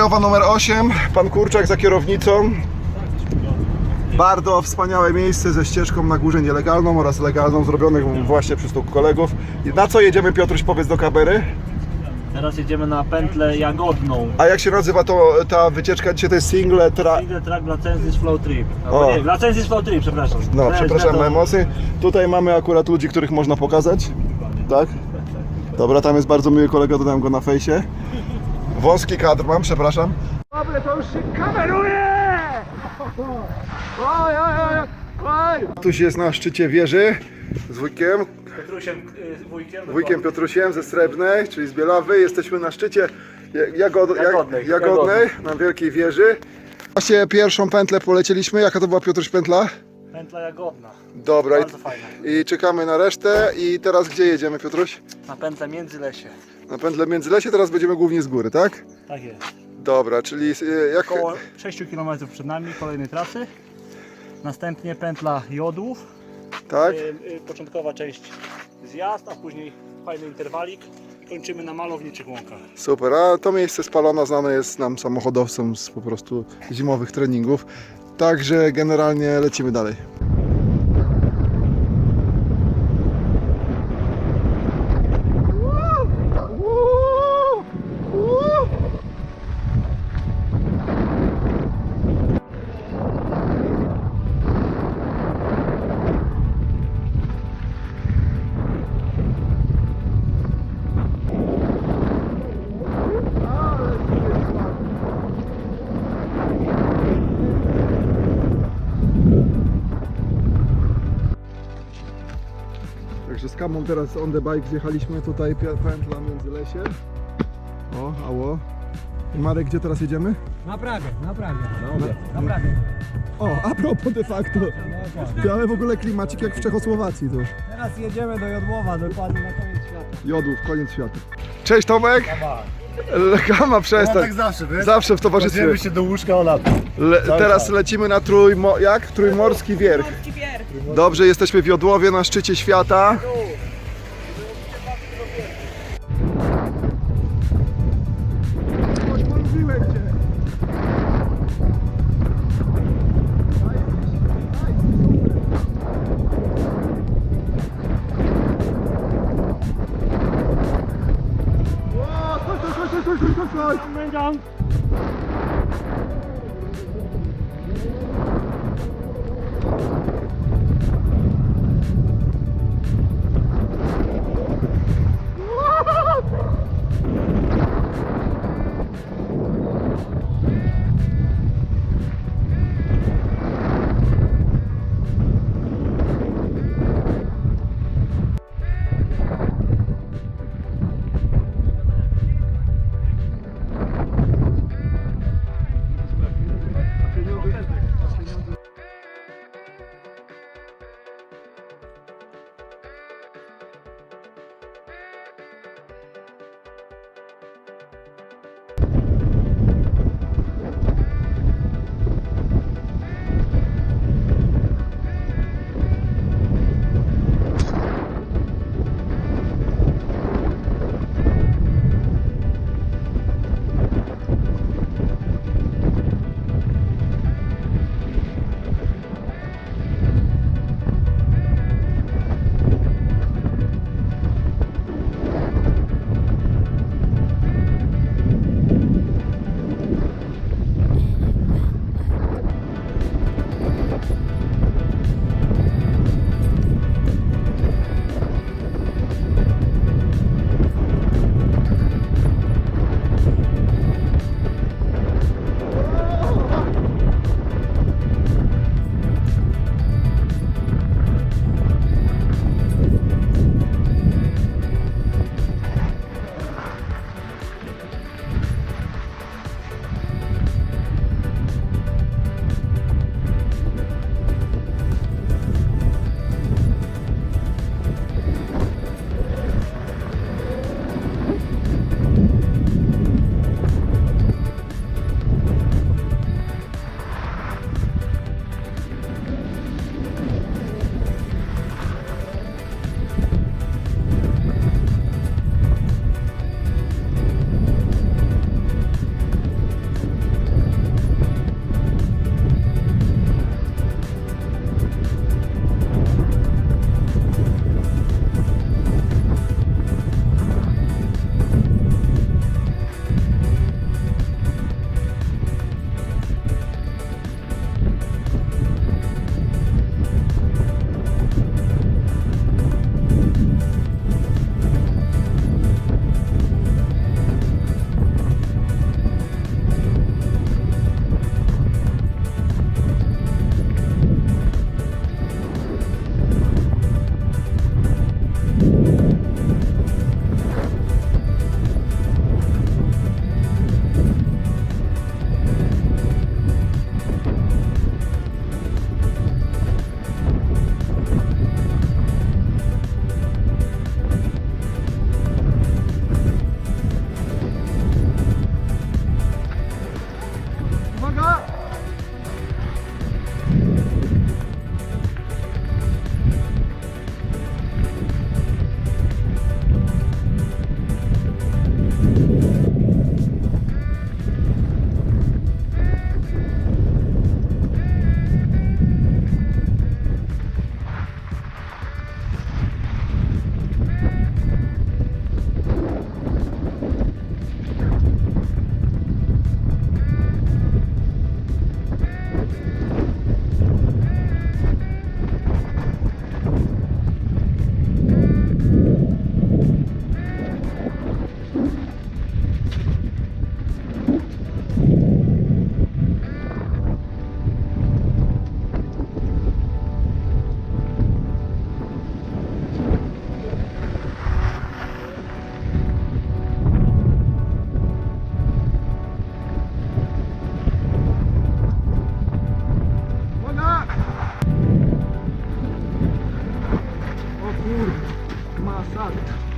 krajowa numer 8, pan Kurczak za kierownicą. Bardzo wspaniałe miejsce ze ścieżką na górze nielegalną oraz legalną, zrobionych właśnie przez tu kolegów. Na co jedziemy Piotruś, powiedz do kamery? Teraz jedziemy na pętlę jagodną. A jak się nazywa to, ta wycieczka dzisiaj? To jest single tra... Single track Lacensis Flow Trip. O. Nie, Lacensis Flow Trip, przepraszam. No, przepraszam na emocje. Tutaj mamy akurat ludzi, których można pokazać. Tak? Dobra, tam jest bardzo miły kolega, dodałem go na fejsie. Wąski kadr mam, przepraszam. Dobra, to już się kameruje! Oj, oj, oj, oj. Tuś jest na szczycie wieży z wujkiem, Petrusiem, y, wujkiem. wujkiem Piotrusiem ze Srebrnej, czyli z Bielawy. Jesteśmy na szczycie Ja- Jagod, Jak- Jagodnej. Jagodnej, na Wielkiej Wieży. Właśnie pierwszą pętlę polecieliśmy. Jaka to była Piotruś pętla? Pętla jagodna. Dobra, Bardzo fajna. i, i czekamy na resztę. I teraz gdzie jedziemy, Piotruś? Na pętlę Międzylesie. Na pętlę Międzylesie, teraz będziemy głównie z góry, tak? Tak jest. Dobra, czyli e, jak... Około 6 km przed nami kolejnej trasy. Następnie pętla jodłów. Tak? Y, y, Początkowa część zjazd, a później fajny interwalik. Kończymy na malowniczych łąkach. Super, a to miejsce spalona znane jest nam samochodowcom z po prostu zimowych treningów. Także generalnie lecimy dalej. Kamą teraz on the bike zjechaliśmy tutaj pętla między lesie. O, ało. I Marek, gdzie teraz jedziemy? Na Pragę, na Pragę. Na- Na Pragę. O, a propos de facto. Ale w ogóle klimacik jak w Czechosłowacji to. Teraz jedziemy do Jodłowa, dokładnie na koniec świata. Jodów, koniec świata. Cześć Tomek! Kama przestań. tak zawsze, wiesz? Zawsze w towarzystwie. Kładziemy się do łóżka o lat. Le, teraz czas. lecimy na trójmo, jak? Trójmorski Wierch. Dobrze, jesteśmy w Jodłowie na szczycie świata. por Massada.